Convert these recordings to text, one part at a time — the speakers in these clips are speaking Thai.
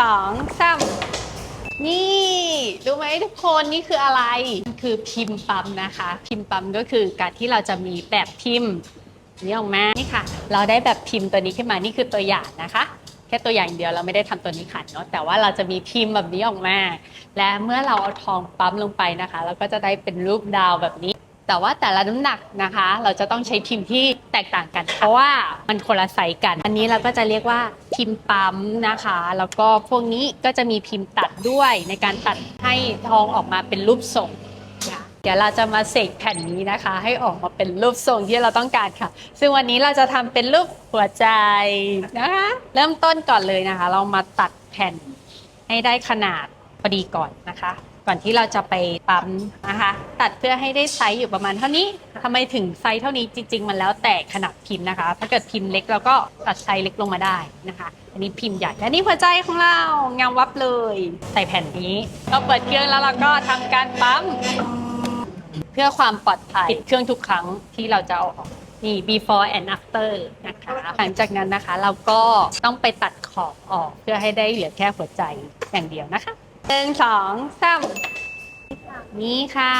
สองสามนี่รู้ไหมทุกคนนี่คืออะไร คือพิมพ์ปั๊มนะคะ พิมพ์ปั๊มก็คือการที่เราจะมีแบบพิมพ์นี่ออกมานี่ค่ะ เราได้แบบพิมพ์ตัวนี้ขึ้นมานี่คือตัวอย่างนะคะแค่ตัวอย่างเดียวเราไม่ได้ทำตัวนี้ขัดเนาะแต่ว่าเราจะมีพิมพ์แบบนี้ออกมา และเมื่อเราเอาทองปั๊มลงไปนะคะ เราก็จะได้เป็นรูปดาวแบบนี้ แต่ว่าแต่ละน้ำหนักนะคะ เราจะต้องใช้พิมพ์ที่แตกต่างกัน เพราะว่ามันคนละไซส์กัน อันนี้เราก็จะเรียกว่าพิมพ์ปั๊มนะคะ แล้วก็พวกนี้ก็จะมีพิมพ์ตัดด้วยในการตัดให้ทองออกมาเป็นรูปทรงเดี๋ยวเราจะมาเสกแผ่นนี้นะคะ ให้ออกมาเป็นรูปทรงที่เราต้องการค่ะ ซึ่งวันนี้เราจะทำเป็นรูปหัวใจนะคะ เริ่มต้นก่อนเลยนะคะ เรามาตัดแผ่นให้ได้ขนาด พอดีก่อนนะคะ ก่อนที่เราจะไปปั๊มนะคะ ตัดเพื่อให้ได้ไซส์อยู่ประมาณเท่านี้ทำไมถึงไซส์เท่านี้จริง ๆ มันแล้วแต่ขนาดพิมพ์นะคะ ถ้าเกิดพิมพ์เล็กเราก็ตัดไซส์เล็กลงมาได้นะคะ อันนี้พิมพ์ใหญ่และนี่หัวใจของเรางามวับเลย ใส่แผ่นนี้เราเปิดเครื่องแล้วเราก็ทำการปั๊ม เพื่อความปลอดภัยปิดเครื่องทุกครั้งที่เราจะเอาออกนี่ before and after นะคะ หลังจากนั้นนะคะเราก็ต้องไปตัดขอบออกเพื่อให้ได้เหลือแค่หัวใจอย่างเดียวนะคะ หนึ่งสองสามนี่ค่ะ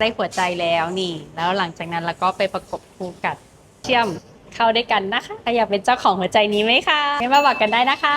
ได้หัวใจแล้วนี่ แล้วหลังจากนั้นเราก็ไปประกบคู่กับเชื่อมเข้าด้วยกันนะคะใครอยากเป็นเจ้าของหัวใจนี้ไหมคะไม่มาบอกกันได้นะคะ